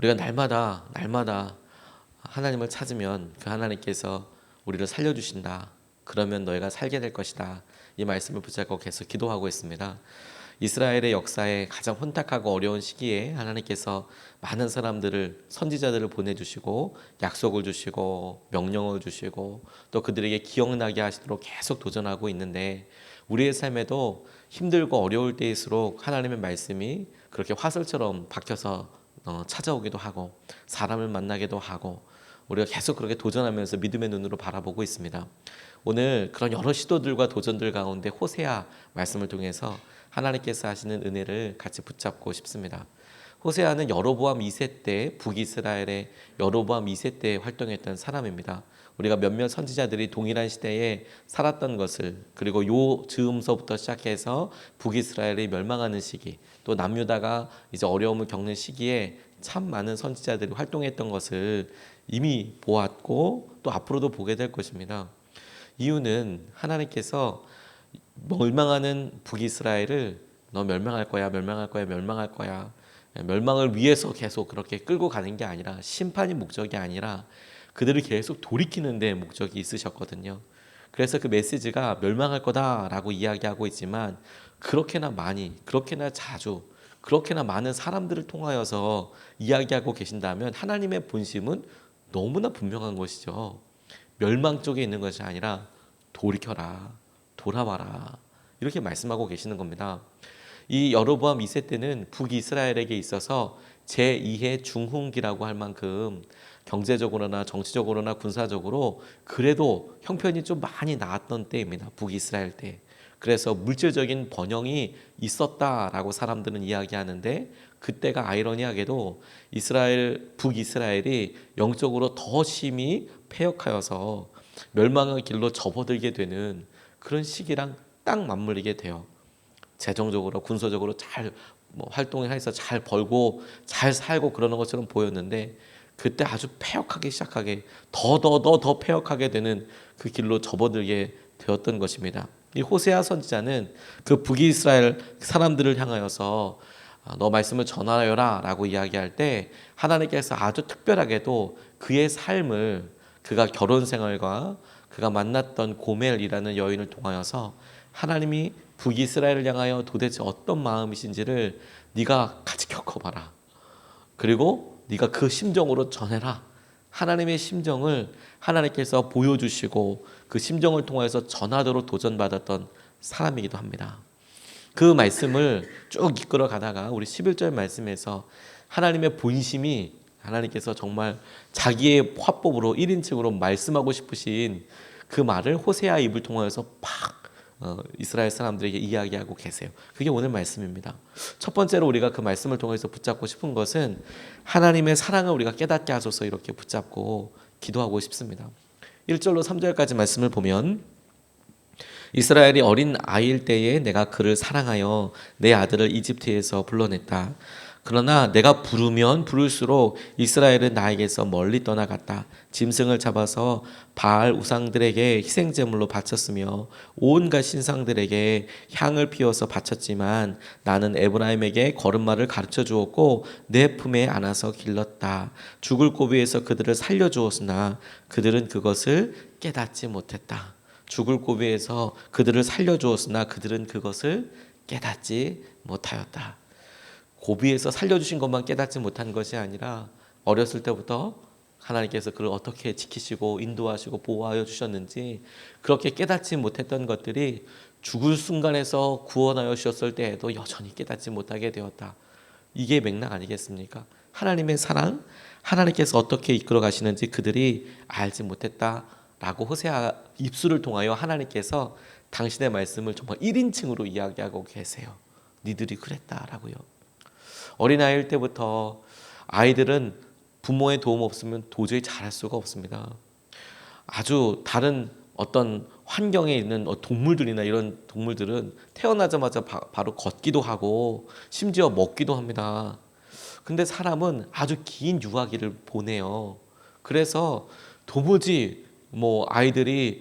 우리가 날마다 날마다 하나님을 찾으면 그 하나님께서 우리를 살려 주신다. 그러면 너희가 살게 될 것이다. 이 말씀을 붙잡고 계속 기도하고 있습니다. 이스라엘의 역사에 가장 혼탁하고 어려운 시기에 하나님께서 많은 사람들을 선지자들을 보내주시고 약속을 주시고 명령을 주시고 또 그들에게 기억나게 하시도록 계속 도전하고 있는데 우리의 삶에도 힘들고 어려울 때일수록 하나님의 말씀이 그렇게 화살처럼 박혀서 어, 찾아오기도 하고 사람을 만나기도 하고 우리가 계속 그렇게 도전하면서 믿음의 눈으로 바라보고 있습니다. 오늘 그런 여러 시도들과 도전들 가운데 호세아 말씀을 통해서 하나님께서 하시는 은혜를 같이 붙잡고 싶습니다. 호세아는 여로보암 2세 때 북이스라엘의 여로보암 2세 때 활동했던 사람입니다. 우리가 몇몇 선지자들이 동일한 시대에 살았던 것을 그리고 요 즈음서부터 시작해서 북이스라엘이 멸망하는 시기 또 남유다가 이제 어려움을 겪는 시기에 참 많은 선지자들이 활동했던 것을 이미 보았고 또 앞으로도 보게 될 것입니다. 이유는 하나님께서 멸망하는 북이스라엘을 너 멸망할 거야, 멸망할 거야, 멸망할 거야. 멸망을 위해서 계속 그렇게 끌고 가는 게 아니라 심판이 목적이 아니라 그들을 계속 돌이키는 데 목적이 있으셨거든요. 그래서 그 메시지가 멸망할 거다라고 이야기하고 있지만 그렇게나 많이, 그렇게나 자주, 그렇게나 많은 사람들을 통하여서 이야기하고 계신다면 하나님의 본심은 너무나 분명한 것이죠. 멸망 쪽에 있는 것이 아니라 돌이켜라, 돌아와라 이렇게 말씀하고 계시는 겁니다. 이 여로보암 2세 때는 북이스라엘에게 있어서 제2의 중흥기라고 할 만큼 경제적으로나 정치적으로나 군사적으로 그래도 형편이 좀 많이 나았던 때입니다. 북이스라엘 때. 그래서 물질적인 번영이 있었다라고 사람들은 이야기하는데 그때가 아이러니하게도 이스라엘 북이스라엘이 영적으로 더 심히 폐역하여서 멸망의 길로 접어들게 되는 그런 시기랑 딱 맞물리게 돼요. 재정적으로 군사적으로 잘 뭐 활동해서 잘 벌고 잘 살고 그러는 것처럼 보였는데 그때 아주 폐역하기 시작하게 더더더 더 폐역하게 되는 그 길로 접어들게 되었던 것입니다. 이 호세아 선지자는 그 북이스라엘 사람들을 향하여서 아, 너 말씀을 전하여라라고 이야기할 때 하나님께서 아주 특별하게도 그의 삶을 그가 결혼 생활과 그가 만났던 고멜이라는 여인을 통하여서 하나님이 북이스라엘을 향하여 도대체 어떤 마음이신지를 네가 같이 겪어봐라. 그리고 네가 그 심정으로 전해라. 하나님의 심정을 하나님께서 보여주시고 그 심정을 통해서 전하도록 도전받았던 사람이기도 합니다. 그 말씀을 쭉 이끌어 가다가 우리 11절 말씀에서 하나님의 본심이 하나님께서 정말 자기의 화법으로 1인칭으로 말씀하고 싶으신 그 말을 호세아 입을 통하여서 팍 어, 이스라엘 사람들에게 이야기하고 계세요. 그게 오늘 말씀입니다. 첫 번째로 우리가 그 말씀을 통해서 붙잡고 싶은 것은 하나님의 사랑을 우리가 깨닫게 하소서 이렇게 붙잡고 기도하고 싶습니다. 1절로 3절까지 말씀을 보면 이스라엘이 어린 아이일 때에 내가 그를 사랑하여 내 아들을 이집트에서 불러냈다. 그러나 내가 부르면 부를수록 이스라엘은 나에게서 멀리 떠나갔다. 짐승을 잡아서 바알 우상들에게 희생 제물로 바쳤으며 온갖 신상들에게 향을 피워서 바쳤지만 나는 에브라임에게 걸음마를 가르쳐 주었고 내 품에 안아서 길렀다. 죽을 고비에서 그들을 살려 주었으나 그들은 그것을 깨닫지 못했다. 죽을 고비에서 그들을 살려 주었으나 그들은 그것을 깨닫지 못하였다. 고비에서 살려주신 것만 깨닫지 못한 것이 아니라 어렸을 때부터 하나님께서 그를 어떻게 지키시고 인도하시고 보호하여 주셨는지 그렇게 깨닫지 못했던 것들이 죽을 순간에서 구원하여 주셨을 때에도 여전히 깨닫지 못하게 되었다. 이게 맥락 아니겠습니까? 하나님의 사랑, 하나님께서 어떻게 이끌어 가시는지 그들이 알지 못했다라고 호세아 입술을 통하여 하나님께서 당신의 말씀을 정말 1인칭으로 이야기하고 계세요. 니들이 그랬다라고요. 어린아이일 때부터 아이들은 부모의 도움 없으면 도저히 잘할 수가 없습니다. 아주 다른 어떤 환경에 있는 어, 동물들이나 이런 동물들은 태어나자마자 바, 로 걷기도 하고 심지어 먹기도 합니다. 근데 사람은 아주 긴 유아기를 보내요. 그래서 도무지 뭐 아이들이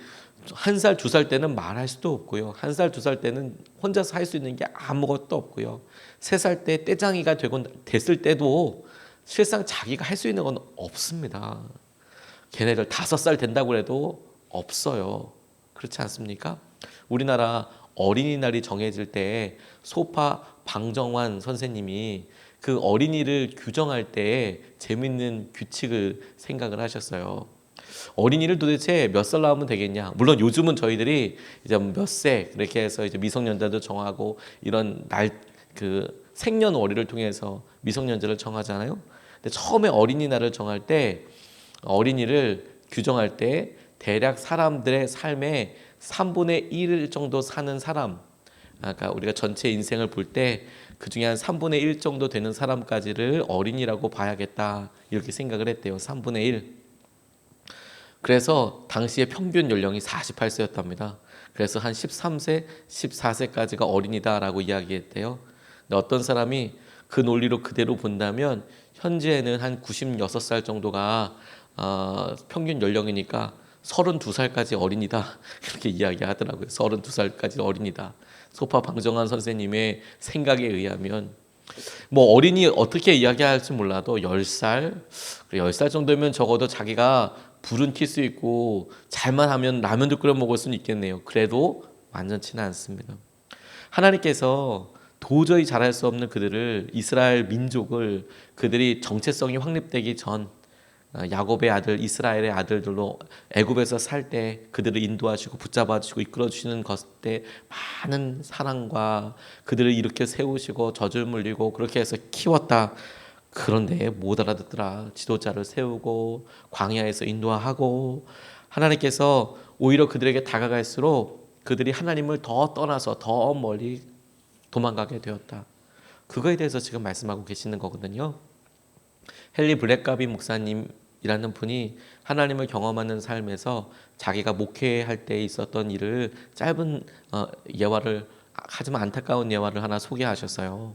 한 살, 두 살 때는 말할 수도 없고요. 한 살, 두 살 때는 혼자서 할 수 있는 게 아무것도 없고요. 세 살 때 떼장이가 되고 됐을 때도 실상 자기가 할 수 있는 건 없습니다. 걔네들 다섯 살 된다고 해도 없어요. 그렇지 않습니까? 우리나라 어린이날이 정해질 때 소파 방정환 선생님이 그 어린이를 규정할 때 재밌는 규칙을 생각을 하셨어요. 어린이를 도대체 몇 살 나오면 되겠냐? 물론 요즘은 저희들이 이제 몇세 그렇게 해서 이제 미성년자도 정하고 이런 날 그 생년월일을 통해서 미성년자를 정하잖아요. 근데 처음에 어린이날을 정할 때 어린이를 규정할 때 대략 사람들의 삶의 3분의 1 정도 사는 사람, 아까 우리가 전체 인생을 볼 때 그 중에 한 3분의 1 정도 되는 사람까지를 어린이라고 봐야겠다 이렇게 생각을 했대요. 3분의 1. 그래서 당시의 평균 연령이 48세였답니다. 그래서 한 13세, 14세까지가 어린이다라고 이야기했대요. 어떤 사람이 그 논리로 그대로 본다면 현재는 한 96살 정도가 어, 평균 연령이니까 32살까지 어린이다 이렇게 이야기하더라고요. 32살까지 어린이다. 소파 방정환 선생님의 생각에 의하면 뭐 어린이 어떻게 이야기할지 몰라도 10살, 10살 정도면 적어도 자기가 불은 킬수 있고 잘만 하면 라면도 끓여 먹을 수는 있겠네요. 그래도 완전치는 않습니다. 하나님께서 도저히 잘할 수 없는 그들을 이스라엘 민족을 그들이 정체성이 확립되기 전 어, 야곱의 아들 이스라엘의 아들들로 애굽에서 살 때 그들을 인도하시고 붙잡아 주시고 이끌어 주시는 것때 많은 사랑과 그들을 일으켜 세우시고 젖을 물리고 그렇게 해서 키웠다. 그런데 못 알아듣더라. 지도자를 세우고 광야에서 인도하고 하나님께서 오히려 그들에게 다가갈수록 그들이 하나님을 더 떠나서 더 멀리 도망가게 되었다. 그거에 대해서 지금 말씀하고 계시는 거거든요. 헨리 블랙가비 목사님이라는 분이 하나님을 경험하는 삶에서 자기가 목회할 때 있었던 일을 짧은 어, 예화를 하지만 안타까운 예화를 하나 소개하셨어요.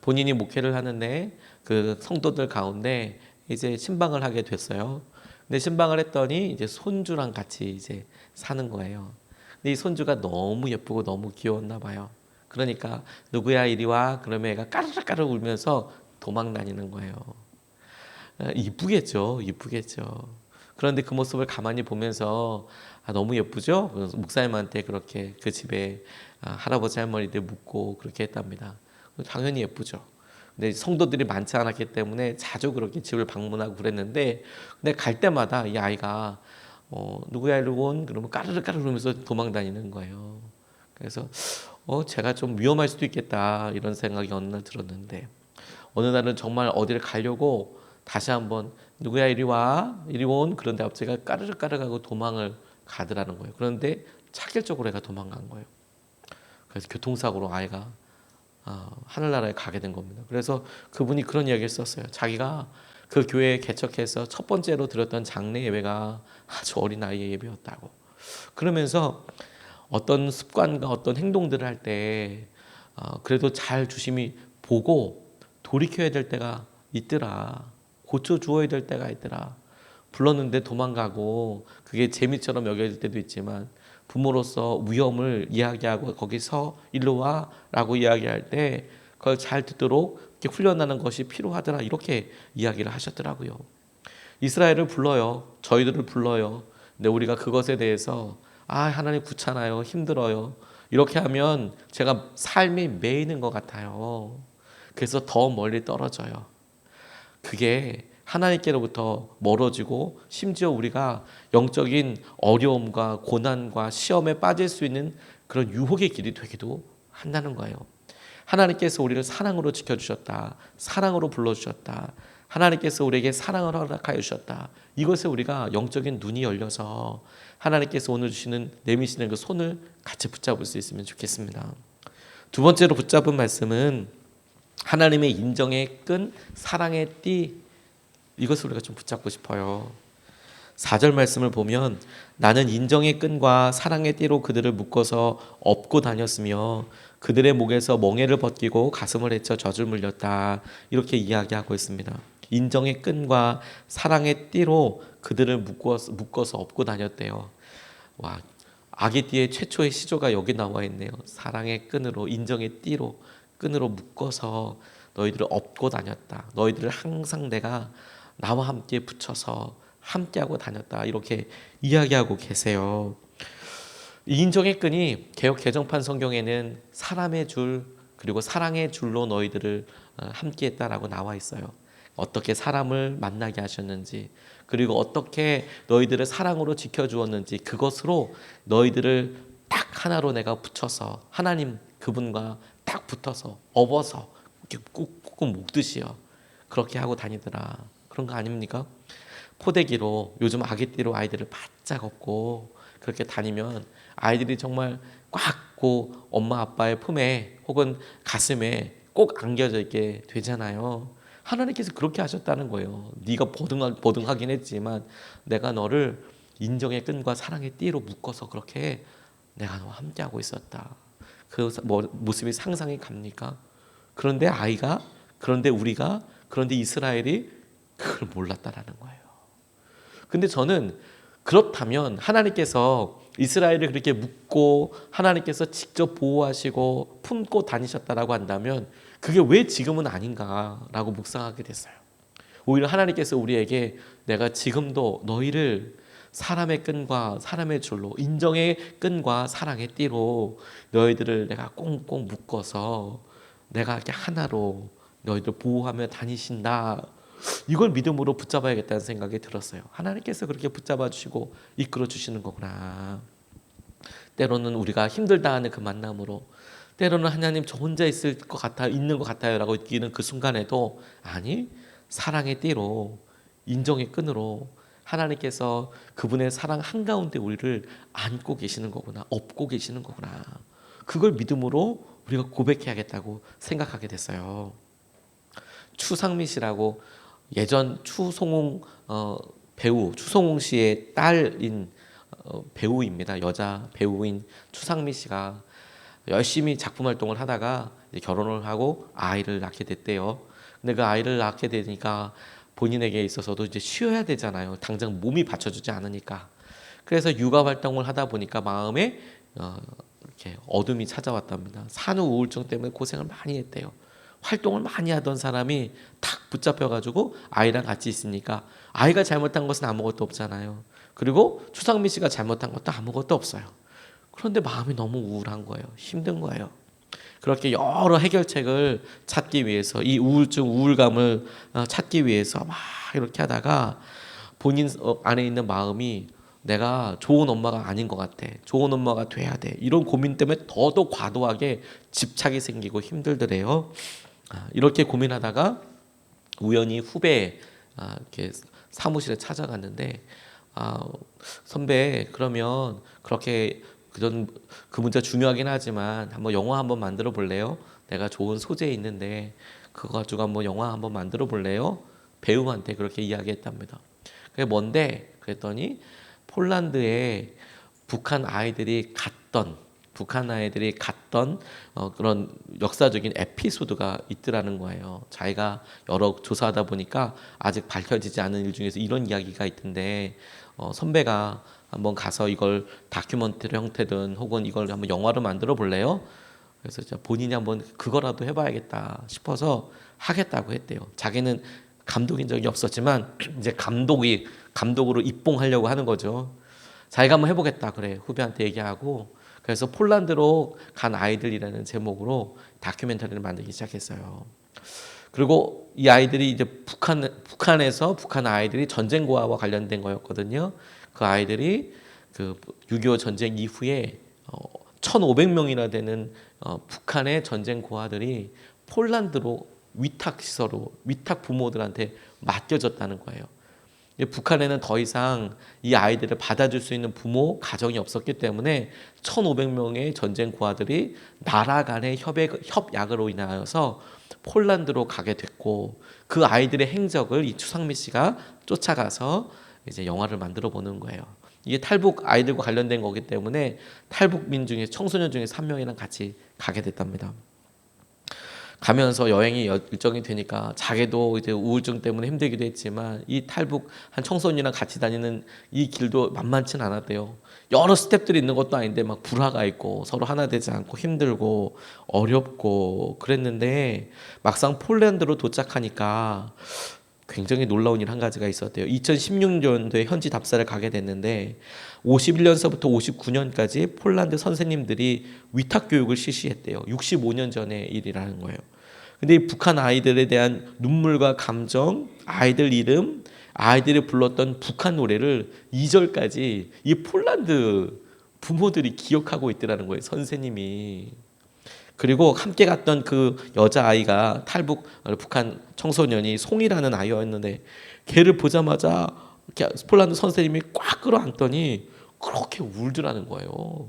본인이 목회를 하는데 그 성도들 가운데 이제 신방을 하게 됐어요. 근데 신방을 했더니 이제 손주랑 같이 이제 사는 거예요. 근데 이 손주가 너무 예쁘고 너무 귀여웠나 봐요. 그러니까 누구야 이리 와 그러면 애가 까르르까르 울면서 도망 다니는 거예요. 아, 이쁘겠죠, 이쁘겠죠. 그런데 그 모습을 가만히 보면서 아, 너무 예쁘죠. 그래서 목사님한테 그렇게 그 집에 아, 할아버지 할머니들 묻고 그렇게 했답니다. 당연히 예쁘죠. 근데 성도들이 많지 않았기 때문에 자주 그렇게 집을 방문하고 그랬는데 근데 갈 때마다 이 아이가 어, 누구야 이러고 온 그러면 까르르 까르르 그러면서 도망 다니는 거예요. 그래서 어 제가 좀 위험할 수도 있겠다 이런 생각이 어느 날 들었는데 어느 날은 정말 어디를 가려고 다시 한번 누구야 이리 와 이리 온 그런데 갑자기 까르르 까르르하고 도망을 가더라는 거예요. 그런데 차길적으로 애가 도망간 거예요. 그래서 교통사고로 아이가 어, 하늘나라에 가게 된 겁니다. 그래서 그분이 그런 이야기를 썼어요. 자기가 그 교회에 개척해서 첫 번째로 들었던 장례 예배가 아주 어린 아이의 예배였다고. 그러면서 어떤 습관과 어떤 행동들을 할때 어, 그래도 잘 주심이 보고 돌이켜야 될 때가 있더라. 고쳐 주어야 될 때가 있더라. 불렀는데 도망가고 그게 재미처럼 여겨질 때도 있지만 부모로서 위험을 이야기하고 거기서 일로 와라고 이야기할 때 그걸 잘 듣도록 이렇게 훈련하는 것이 필요하더라 이렇게 이야기를 하셨더라고요. 이스라엘을 불러요. 저희들을 불러요. 근데 우리가 그것에 대해서 아 하나님 귀찮아요. 힘들어요. 이렇게 하면 제가 삶이 매이는 것 같아요. 그래서 더 멀리 떨어져요. 그게 하나님께로부터 멀어지고 심지어 우리가 영적인 어려움과 고난과 시험에 빠질 수 있는 그런 유혹의 길이 되기도 한다는 거예요. 하나님께서 우리를 사랑으로 지켜주셨다. 사랑으로 불러주셨다. 하나님께서 우리에게 사랑을 허락하여 주셨다. 이것에 우리가 영적인 눈이 열려서 하나님께서 오늘 주시는 내미시는 그 손을 같이 붙잡을 수 있으면 좋겠습니다. 두 번째로 붙잡은 말씀은 하나님의 인정의 끈, 사랑의 띠 이것을 우리가 좀 붙잡고 싶어요. 4절 말씀을 보면 나는 인정의 끈과 사랑의 띠로 그들을 묶어서 업고 다녔으며 그들의 목에서 멍에를 벗기고 가슴을 헤쳐 젖을 물렸다. 이렇게 이야기하고 있습니다. 인정의 끈과 사랑의 띠로 그들을 묶어서, 묶어서 업고 다녔대요. 와, 아기띠의 최초의 시조가 여기 나와 있네요. 사랑의 끈으로 인정의 띠로 끈으로 묶어서 너희들을 업고 다녔다. 너희들을 항상 내가 나와 함께 붙여서 함께하고 다녔다. 이렇게 이야기하고 계세요. 이 인정의 끈이 개혁 개정판 성경에는 사람의 줄 그리고 사랑의 줄로 너희들을 어, 함께했다라고 나와 있어요. 어떻게 사람을 만나게 하셨는지 그리고 어떻게 너희들을 사랑으로 지켜 주었는지 그것으로 너희들을 딱 하나로 내가 붙여서 하나님 그분과 딱 붙어서 업어서 꾹꾹 묶듯이요 그렇게 하고 다니더라 그런 거 아닙니까? 포대기로 요즘 아기띠로 아이들을 바짝 업고 그렇게 다니면 아이들이 정말 꽉 고 엄마 아빠의 품에 혹은 가슴에 꼭 안겨져 있게 되잖아요. 하나님께서 그렇게 하셨다는 거예요. 네가 보등하, 보등하긴 했지만 내가 너를 인정의 끈과 사랑의 띠로 묶어서 그렇게 내가 너와 함께하고 있었다. 그 뭐, 모습이 상상이 갑니까? 그런데 아이가 그런데 우리가 그런데 이스라엘이 그걸 몰랐다라는 거예요. 근데 저는 그렇다면 하나님께서 이스라엘을 그렇게 묶고 하나님께서 직접 보호하시고 품고 다니셨다라고 한다면 그게 왜 지금은 아닌가라고 묵상하게 됐어요. 오히려 하나님께서 우리에게 내가 지금도 너희를 사람의 끈과 사람의 줄로 인정의 끈과 사랑의 띠로 너희들을 내가 꽁꽁 묶어서 내가 이렇게 하나로 너희들 보호하며 다니신다. 이걸 믿음으로 붙잡아야겠다는 생각이 들었어요. 하나님께서 그렇게 붙잡아 주시고 이끌어 주시는 거구나. 때로는 우리가 힘들다 하는 그 만남으로 때로는 하나님 저 혼자 있을 것 같아 있는 것 같아요라고 느끼는 그 순간에도 아니 사랑의 띠로 인정의 끈으로 하나님께서 그분의 사랑 한가운데 우리를 안고 계시는 거구나 업고 계시는 거구나 그걸 믿음으로 우리가 고백해야겠다고 생각하게 됐어요. 추상미 씨라고 예전 추송홍 어, 배우 추송홍 씨의 딸인 어, 배우입니다. 여자 배우인 추상미 씨가 열심히 작품 활동을 하다가 결혼을 하고 아이를 낳게 됐대요. 근데 그 아이를 낳게 되니까 본인에게 있어서도 이제 쉬어야 되잖아요. 당장 몸이 받쳐주지 않으니까. 그래서 육아 활동을 하다 보니까 마음에 어, 이렇게 어둠이 찾아왔답니다. 산후 우울증 때문에 고생을 많이 했대요. 활동을 많이 하던 사람이 탁 붙잡혀가지고 아이랑 같이 있으니까 아이가 잘못한 것은 아무것도 없잖아요. 그리고 추상미 씨가 잘못한 것도 아무것도 없어요. 그런데 마음이 너무 우울한 거예요. 힘든 거예요. 그렇게 여러 해결책을 찾기 위해서 이 우울증, 우울감을 어, 찾기 위해서 막 이렇게 하다가 본인 어, 안에 있는 마음이 내가 좋은 엄마가 아닌 것 같아. 좋은 엄마가 돼야 돼. 이런 고민 때문에 더더 과도하게 집착이 생기고 힘들더래요. 아, 이렇게 고민하다가 우연히 후배 아, 이렇게 사무실에 찾아갔는데 아, 선배 그러면 그렇게 그전 그 문제 중요하긴 하지만 한번 영화 한번 만들어 볼래요? 내가 좋은 소재 있는데 그거 가지고 한번 영화 한번 만들어 볼래요? 배우한테 그렇게 이야기했답니다. 그게 뭔데? 그랬더니 폴란드에 북한 아이들이 갔던 북한 아이들이 갔던 어, 그런 역사적인 에피소드가 있더라는 거예요. 자기가 여러 조사하다 보니까 아직 밝혀지지 않은 일 중에서 이런 이야기가 있던데 어, 선배가 한번 가서 이걸 다큐멘터리 형태든 혹은 이걸 한번 영화로 만들어 볼래요? 그래서 본인이 한번 그거라도 해봐야겠다 싶어서 하겠다고 했대요. 자기는 감독인 적이 없었지만 이제 감독이 감독으로 입봉하려고 하는 거죠. 자기가 한번 해보겠다 그래 후배한테 얘기하고 그래서 폴란드로 간 아이들이라는 제목으로 다큐멘터리를 만들기 시작했어요. 그리고 이 아이들이 이제 북한 북한에서 북한 아이들이 전쟁고아와 관련된 거였거든요. 그 아이들이 그 6.25 전쟁 이후에 어, 1,500명이나 되는 어, 북한의 전쟁 고아들이 폴란드로 위탁 시설로 위탁 부모들한테 맡겨졌다는 거예요. 북한에는 더 이상 이 아이들을 받아줄 수 있는 부모 가정이 없었기 때문에 1,500명의 전쟁 고아들이 나라 간의 협약, 협약으로 인하여서 폴란드로 가게 됐고 그 아이들의 행적을 이 추상미 씨가 쫓아가서 이제 영화를 만들어 보는 거예요. 이게 탈북 아이들과 관련된 거기 때문에 탈북민 중에 청소년 중에 3명이랑 같이 가게 됐답니다. 가면서 여행이 여- 일정이 되니까 자기도 이제 우울증 때문에 힘들기도 했지만 이 탈북 한 청소년이랑 같이 다니는 이 길도 만만치 는 않았대요. 여러 스텝들이 있는 것도 아닌데 막 불화가 있고 서로 하나 되지 않고 힘들고 어렵고 그랬는데 막상 폴란드로 도착하니까 굉장히 놀라운 일 한 가지가 있었대요. 2016년도에 현지 답사를 가게 됐는데 51년서부터 59년까지 폴란드 선생님들이 위탁 교육을 실시했대요. 65년 전의 일이라는 거예요. 근데 이 북한 아이들에 대한 눈물과 감정, 아이들 이름, 아이들이 불렀던 북한 노래를 2절까지 이 폴란드 부모들이 기억하고 있더라는 거예요. 선생님이. 그리고 함께 갔던 그 여자 아이가 탈북 어, 북한 청소년이 송이라는 아이였는데 걔를 보자마자 폴란드 선생님이 꽉 끌어안더니 그렇게 울더라는 거예요.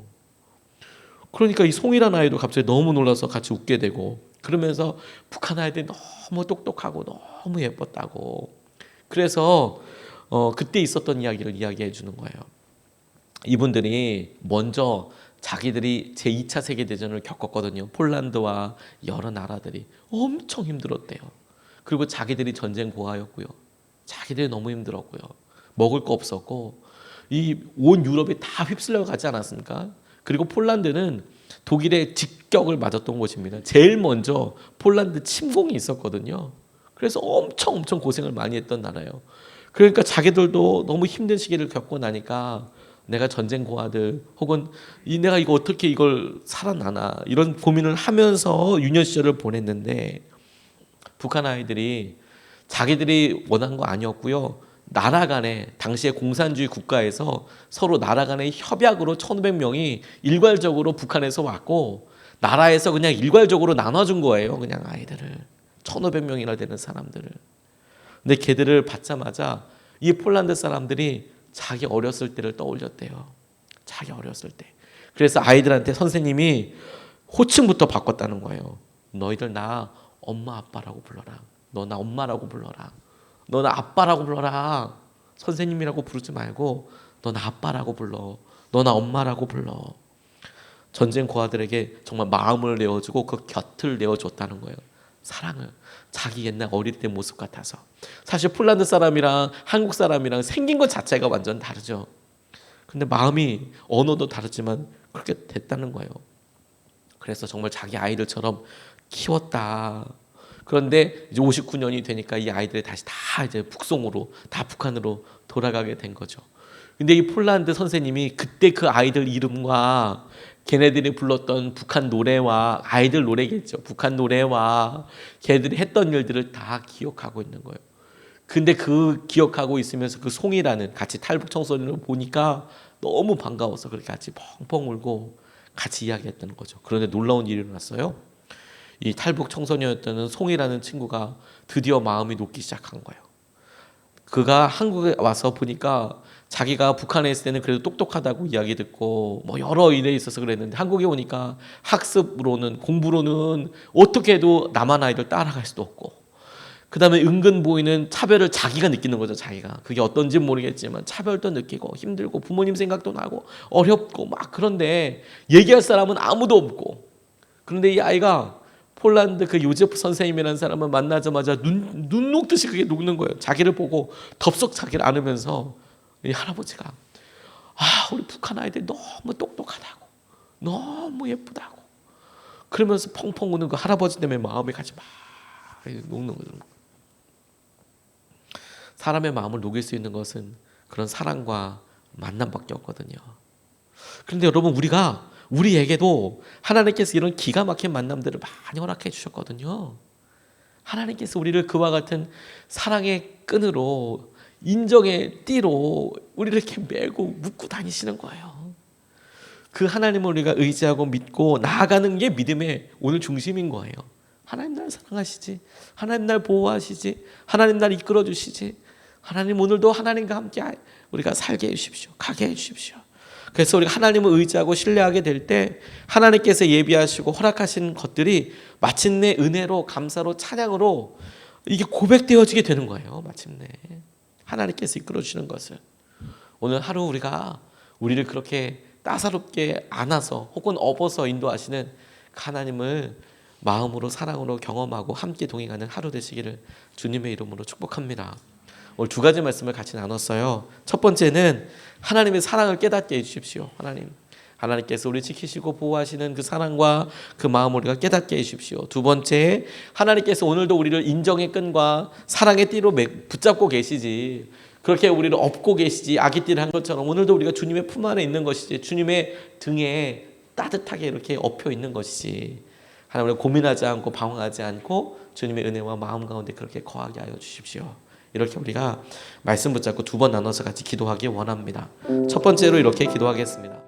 그러니까 이 송이라는 아이도 갑자기 너무 놀라서 같이 웃게 되고 그러면서 북한 아이들이 너무 똑똑하고 너무 예뻤다고 그래서 어 그때 있었던 이야기를 이야기해 주는 거예요. 이분들이 먼저 자기들이 제2차 세계대전을 겪었거든요. 폴란드와 여러 나라들이 엄청 힘들었대요. 그리고 자기들이 전쟁 고아였고요. 자기들이 너무 힘들었고요. 먹을 거 없었고 이 온 유럽이 다 휩쓸려 가지 않았습니까? 그리고 폴란드는 독일의 직격을 맞았던 곳입니다. 제일 먼저 폴란드 침공이 있었거든요. 그래서 엄청 엄청 고생을 많이 했던 나라예요. 그러니까 자기들도 너무 힘든 시기를 겪고 나니까 내가 전쟁 고아들 혹은 이 내가 이거 어떻게 이걸 살아나나 이런 고민을 하면서 유년 시절을 보냈는데 북한 아이들이 자기들이 원한 거 아니었고요. 나라 간에 당시에 공산주의 국가에서 서로 나라 간의 협약으로 1,500명이 일괄적으로 북한에서 왔고 나라에서 그냥 일괄적으로 나눠준 거예요. 그냥 아이들을 1,500명이나 되는 사람들을. 근데 걔들을 받자마자 이 폴란드 사람들이 자기 어렸을 때를 떠올렸대요. 자기 어렸을 때. 그래서 아이들한테 선생님이 호칭부터 바꿨다는 거예요. 너희들 나 엄마 아빠라고 불러라. 너 나 엄마라고 불러라. 너 나 아빠라고 불러라. 선생님이라고 부르지 말고 너 나 아빠라고 불러. 너 나 엄마라고 불러. 전쟁 고아들에게 정말 마음을 내어주고 그 곁을 내어줬다는 거예요. 사랑을 자기 옛날 어릴 때 모습 같아서 사실 폴란드 사람이랑 한국 사람이랑 생긴 것 자체가 완전 다르죠. 근데 마음이 언어도 다르지만 그렇게 됐다는 거예요. 그래서 정말 자기 아이들처럼 키웠다. 그런데 이제 59년이 되니까 이 아이들이 다시 다 이제 북송으로 다 북한으로 돌아가게 된 거죠. 근데 이 폴란드 선생님이 그때 그 아이들 이름과 걔네들이 불렀던 북한 노래와 아이들 노래겠죠. 북한 노래와 걔들이 했던 일들을 다 기억하고 있는 거예요. 근데 그 기억하고 있으면서 그 송이라는 같이 탈북 청소년을 보니까 너무 반가워서 그렇게 같이 펑펑 울고 같이 이야기했다는 거죠. 그런데 놀라운 일이 일어났어요. 이 탈북 청소년이었던 송이라는 친구가 드디어 마음이 녹기 시작한 거예요. 그가 한국에 와서 보니까 자기가 북한에 있을 때는 그래도 똑똑하다고 이야기 듣고 뭐 여러 일에 있어서 그랬는데 한국에 오니까 학습으로는 공부로는 어떻게 해도 남한 아이들 따라갈 수도 없고. 그 다음에 은근 보이는 차별을 자기가 느끼는 거죠 자기가. 그게 어떤지 모르겠지만 차별도 느끼고 힘들고 부모님 생각도 나고 어렵고 막 그런데 얘기할 사람은 아무도 없고. 그런데 이 아이가 폴란드 그 요제프 선생님이라는 사람을 만나자마자 눈, 눈 녹듯이 그게 녹는 거예요. 자기를 보고 덥석 자기를 안으면서 이 할아버지가 아 우리 북한 아이들 너무 똑똑하다고 너무 예쁘다고 그러면서 펑펑 우는 그 할아버지 때문에 마음이 같이 막 녹는 거죠. 사람의 마음을 녹일 수 있는 것은 그런 사랑과 만남밖에 없거든요. 그런데 여러분 우리가 우리에게도 하나님께서 이런 기가 막힌 만남들을 많이 허락해 주셨거든요. 하나님께서 우리를 그와 같은 사랑의 끈으로 인정의 띠로 우리를 이렇게 메고 묶고 다니시는 거예요. 그 하나님을 우리가 의지하고 믿고 나아가는 게 믿음의 오늘 중심인 거예요. 하나님 날 사랑하시지. 하나님 날 보호하시지. 하나님 날 이끌어 주시지. 하나님 오늘도 하나님과 함께 우리가 살게 해 주십시오. 가게 해 주십시오. 그래서 우리가 하나님을 의지하고 신뢰하게 될 때 하나님께서 예비하시고 허락하신 것들이 마침내 은혜로 감사로 찬양으로 이게 고백되어지게 되는 거예요. 마침내 하나님께서 이끌어 주시는 것을 오늘 하루 우리가 우리를 그렇게 따사롭게 안아서 혹은 업어서 인도하시는 하나님을 마음으로 사랑으로 경험하고 함께 동행하는 하루 되시기를 주님의 이름으로 축복합니다. 오늘 두 가지 말씀을 같이 나눴어요. 첫 번째는 하나님의 사랑을 깨닫게 해주십시오. 하나님. 하나님께서 우리 지키시고 보호하시는 그 사랑과 그 마음을 우리가 깨닫게 해주십시오. 두 번째, 하나님께서 오늘도 우리를 인정의 끈과 사랑의 띠로 매- 붙잡고 계시지. 그렇게 우리를 업고 계시지. 아기띠를 한 것처럼 오늘도 우리가 주님의 품 안에 있는 것이지. 주님의 등에 따뜻하게 이렇게 엎여 있는 것이지. 하나님을 고민하지 않고 방황하지 않고 주님의 은혜와 마음 가운데 그렇게 거하게 하여 주십시오. 이렇게 우리가 말씀 붙잡고 두 번 나눠서 같이 기도하기 원합니다. 첫 번째로 이렇게 기도하겠습니다.